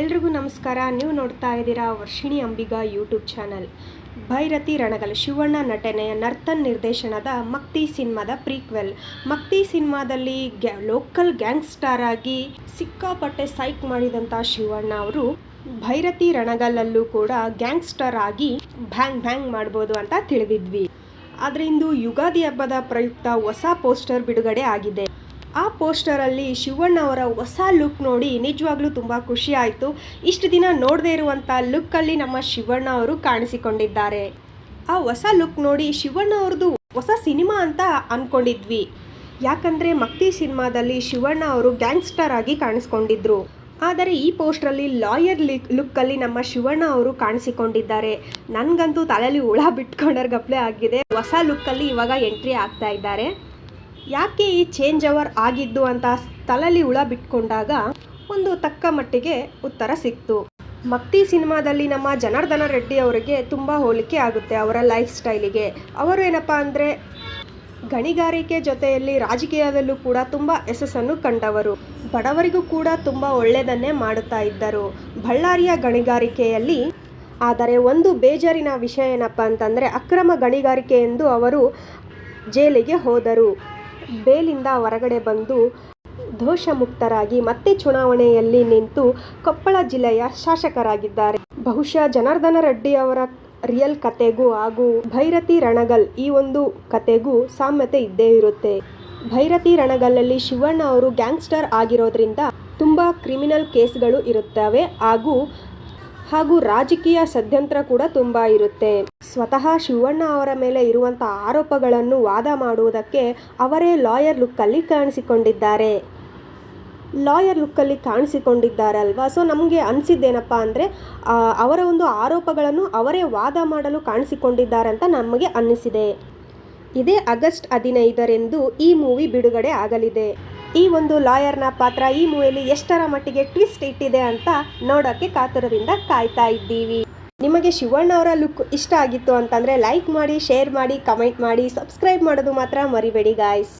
ಎಲ್ರಿಗೂ ನಮಸ್ಕಾರ. ನೀವು ನೋಡ್ತಾ ಇದ್ದೀರಾ ವರ್ಷಿಣಿ ಅಂಬಿಗ ಯೂಟ್ಯೂಬ್ ಚಾನಲ್ ಭೈರತಿ ರಣಗಲ್ ಶಿವಣ್ಣ ನಟನೆಯ ನರ್ತನ್ ನಿರ್ದೇಶನದ ಮಕ್ತಿ ಸಿನಿಮಾದ ಪ್ರೀಕ್ವೆಲ್ ಮಕ್ತಿ ಸಿನಿಮಾದಲ್ಲಿ ಗ್ಯಾ ಲೋಕಲ್ ಗ್ಯಾಂಗ್ಸ್ಟಾರ್ ಆಗಿ ಸಿಕ್ಕಾಪಟ್ಟೆ ಸೈಕ್ ಮಾಡಿದಂಥ ಶಿವಣ್ಣ ಅವರು ಭೈರತಿ ರಣಗಲ್ಲಲ್ಲೂ ಕೂಡ ಗ್ಯಾಂಗ್ಸ್ಟರ್ ಆಗಿ ಭ್ಯಾಂಗ್ ಭ್ಯಾಂಗ್ ಮಾಡ್ಬೋದು ಅಂತ ತಿಳಿದಿದ್ವಿ. ಆದರೆ ಇಂದು ಯುಗಾದಿ ಹಬ್ಬದ ಪ್ರಯುಕ್ತ ಹೊಸ ಪೋಸ್ಟರ್ ಬಿಡುಗಡೆ ಆಗಿದೆ. ಆ ಪೋಸ್ಟರಲ್ಲಿ ಶಿವಣ್ಣ ಅವರ ಹೊಸ ಲುಕ್ ನೋಡಿ ನಿಜವಾಗ್ಲೂ ತುಂಬ ಖುಷಿ ಆಯಿತು. ಇಷ್ಟು ದಿನ ನೋಡದೇ ಇರುವಂಥ ಲುಕ್ಕಲ್ಲಿ ನಮ್ಮ ಶಿವಣ್ಣ ಅವರು ಕಾಣಿಸಿಕೊಂಡಿದ್ದಾರೆ. ಆ ಹೊಸ ಲುಕ್ ನೋಡಿ ಶಿವಣ್ಣ ಅವ್ರದ್ದು ಹೊಸ ಸಿನಿಮಾ ಅಂತ ಅಂದ್ಕೊಂಡಿದ್ವಿ ಯಾಕಂದರೆ ಮಕ್ತಿ ಸಿನಿಮಾದಲ್ಲಿ ಶಿವಣ್ಣ ಅವರು ಗ್ಯಾಂಗ್ಸ್ಟರ್ ಆಗಿ ಕಾಣಿಸ್ಕೊಂಡಿದ್ರು. ಆದರೆ ಈ ಪೋಸ್ಟ್ರಲ್ಲಿ ಲಾಯರ್ ಲಿಕ್, ಲುಕ್ಕಲ್ಲಿ ನಮ್ಮ ಶಿವಣ್ಣ ಅವರು ಕಾಣಿಸಿಕೊಂಡಿದ್ದಾರೆ. ನನಗಂತೂ ತಲೆಯಲ್ಲಿ ಹುಳ ಬಿಟ್ಕೊಂಡರ್ಗಪ್ಲೆ ಆಗಿದೆ. ಹೊಸ ಲುಕ್ಕಲ್ಲಿ ಇವಾಗ ಎಂಟ್ರಿ ಆಗ್ತಾ ಇದ್ದಾರೆ. ಯಾಕೆ ಈ ಚೇಂಜ್ ಅವರ್ ಆಗಿದ್ದು ಅಂತ ತಲೆಯಲ್ಲಿ ಉಳ ಬಿಟ್ಕೊಂಡಾಗ ಒಂದು ತಕ್ಕ ಮಟ್ಟಿಗೆ ಉತ್ತರ ಸಿಕ್ತು. ಮಕ್ತಿ ಸಿನಿಮಾದಲ್ಲಿ ನಮ್ಮ ಜನಾರ್ದನ ರೆಡ್ಡಿ ಅವರಿಗೆ ತುಂಬ ಹೋಲಿಕೆ ಆಗುತ್ತೆ ಅವರ ಲೈಫ್ ಸ್ಟೈಲಿಗೆ ಅವರು ಏನಪ್ಪ ಅಂದರೆ ಗಣಿಗಾರಿಕೆ ಜೊತೆಯಲ್ಲಿ ರಾಜಕೀಯದಲ್ಲೂ ಕೂಡ ತುಂಬ ಯಶಸ್ಸನ್ನು ಕಂಡವರು. ಬಡವರಿಗೂ ಕೂಡ ತುಂಬ ಒಳ್ಳೆಯದನ್ನೇ ಮಾಡುತ್ತಾ ಇದ್ದರು. ಬಳ್ಳಾರಿಯ ಗಣಿಗಾರಿಕೆಯಲ್ಲಿ ಆದರೆ ಒಂದು ಬೇಜಾರಿನ ವಿಷಯ ಏನಪ್ಪ ಅಂತಂದರೆ ಅಕ್ರಮ ಗಣಿಗಾರಿಕೆ ಎಂದು ಅವರು ಜೈಲಿಗೆ ಹೋದರು. ಬೇಲಿಂದ ಹೊರಗಡೆ ಬಂದು ದೋಷಮುಕ್ತರಾಗಿ ಮತ್ತೆ ಚುನಾವಣೆಯಲ್ಲಿ ನಿಂತು ಕೊಪ್ಪಳ ಜಿಲ್ಲೆಯ ಶಾಸಕರಾಗಿದ್ದಾರೆ. ಬಹುಶಃ ಜನಾರ್ದನ ರೆಡ್ಡಿ ಅವರ ರಿಯಲ್ ಕತೆಗೂ ಹಾಗೂ ಭೈರತಿ ರಣಗಲ್ ಈ ಒಂದು ಕತೆಗೂ ಸಾಮ್ಯತೆ ಇದ್ದೇ ಇರುತ್ತೆ. ಭೈರತಿ ರಣಗಲ್ಲಲ್ಲಿ ಶಿವಣ್ಣ ಅವರು ಗ್ಯಾಂಗ್ಸ್ಟರ್ ಆಗಿರೋದ್ರಿಂದ ತುಂಬ ಕ್ರಿಮಿನಲ್ ಕೇಸ್ಗಳು ಇರುತ್ತವೆ ಹಾಗೂ ಹಾಗೂ ರಾಜಕೀಯ ಸದ್ಯಂತ್ರ ಕೂಡ ತುಂಬ ಇರುತ್ತೆ. ಸ್ವತಃ ಶಿವಣ್ಣ ಅವರ ಮೇಲೆ ಇರುವಂಥ ಆರೋಪಗಳನ್ನು ವಾದ ಮಾಡುವುದಕ್ಕೆ ಅವರೇ ಲಾಯರ್ ಲುಕ್ಕಲ್ಲಿ ಕಾಣಿಸಿಕೊಂಡಿದ್ದಾರೆ. ಲಾಯರ್ ಲುಕ್ಕಲ್ಲಿ ಕಾಣಿಸಿಕೊಂಡಿದ್ದಾರೆ ಅಲ್ವಾ ಸೊ ನಮಗೆ ಅನಿಸಿದ್ದೇನಪ್ಪ ಅಂದರೆ ಅವರ ಒಂದು ಆರೋಪಗಳನ್ನು ಅವರೇ ವಾದ ಮಾಡಲು ಕಾಣಿಸಿಕೊಂಡಿದ್ದಾರೆ ಅಂತ ನಮಗೆ ಅನ್ನಿಸಿದೆ. ಇದೇ ಆಗಸ್ಟ್ ಹದಿನೈದರೆಂದು ಈ ಮೂವಿ ಬಿಡುಗಡೆ ಆಗಲಿದೆ. ಈ ಒಂದು ಲಾಯರ್ನ ಪಾತ್ರ ಈ ಮೂವಿಯಲ್ಲಿ ಎಷ್ಟರ ಮಟ್ಟಿಗೆ ಟ್ವಿಸ್ಟ್ ಇಟ್ಟಿದೆ ಅಂತ ನೋಡೋಕ್ಕೆ ಕಾತುರದಿಂದ ಕಾಯ್ತಾ ಇದ್ದೀವಿ. ನಿಮಗೆ ಶಿವಣ್ಣ ಅವರ ಲುಕ್ ಇಷ್ಟ ಆಗಿತ್ತು ಅಂತಂದರೆ ಲೈಕ್ ಮಾಡಿ, ಶೇರ್ ಮಾಡಿ, ಕಮೆಂಟ್ ಮಾಡಿ, ಸಬ್ಸ್ಕ್ರೈಬ್ ಮಾಡೋದು ಮಾತ್ರ ಮರಿಬೇಡಿ ಗಾಯ್ಸ್